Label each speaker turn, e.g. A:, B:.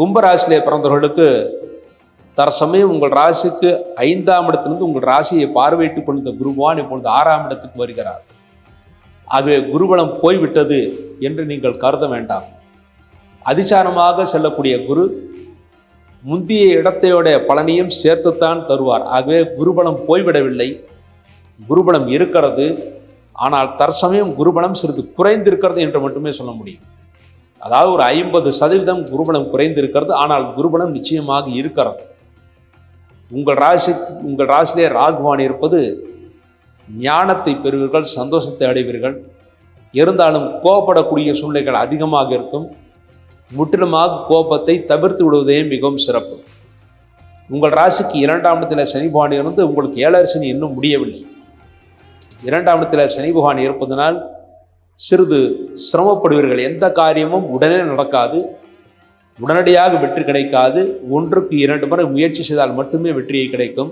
A: கும்பராசிலே பிறந்தவர்களுக்கு தற்சமயம் உங்கள் ராசிக்கு ஐந்தாம் இடத்திலிருந்து உங்கள் ராசியை பார்வையிட்டுக் கொண்ட குருவான் இப்பொழுது ஆறாம் இடத்துக்கு வருகிறார். ஆகவே குருபலம் போய்விட்டது என்று நீங்கள் கருத வேண்டாம். அதிசாரமாக செல்லக்கூடிய குரு முந்திய இடத்தையோட பலனையும் சேர்த்துத்தான் தருவார். ஆகவே குருபலம் போய்விடவில்லை. குருபலம் இருக்கிறது. ஆனால் தற்சமயம் குருபலம் சிறிது குறைந்திருக்கிறது என்று மட்டுமே சொல்ல முடியும். அதாவது ஒரு ஐம்பது சதவீதம் குருபலம் குறைந்திருக்கிறது. ஆனால் குருபலம் நிச்சயமாக இருக்கிறது. உங்கள் ராசி உங்கள் ராசியிலே ராகுவான் இருப்பது ஞானத்தை பெறுவீர்கள் சந்தோஷத்தை அடைவீர்கள். இருந்தாலும் கோபப்படக்கூடிய சூழ்நிலைகள் அதிகமாக இருக்கும். முற்றிலுமாக கோபத்தை தவிர்த்து விடுவதே மிகவும் சிறப்பு. உங்கள் ராசிக்கு இரண்டாம் இடத்துல சனி பகவான் இருந்து உங்களுக்கு ஏழரசனி இன்னும் முடியவில்லை. இரண்டாம் இடத்துல சனி பகவான் இருப்பதனால் சிறிது சிரமப்படுவீர்கள். எந்த காரியமும் உடனே நடக்காது. உடனடியாக வெற்றி கிடைக்காது. ஒன்றுக்கு இரண்டு முறை முயற்சி செய்தால் மட்டுமே வெற்றியை கிடைக்கும்.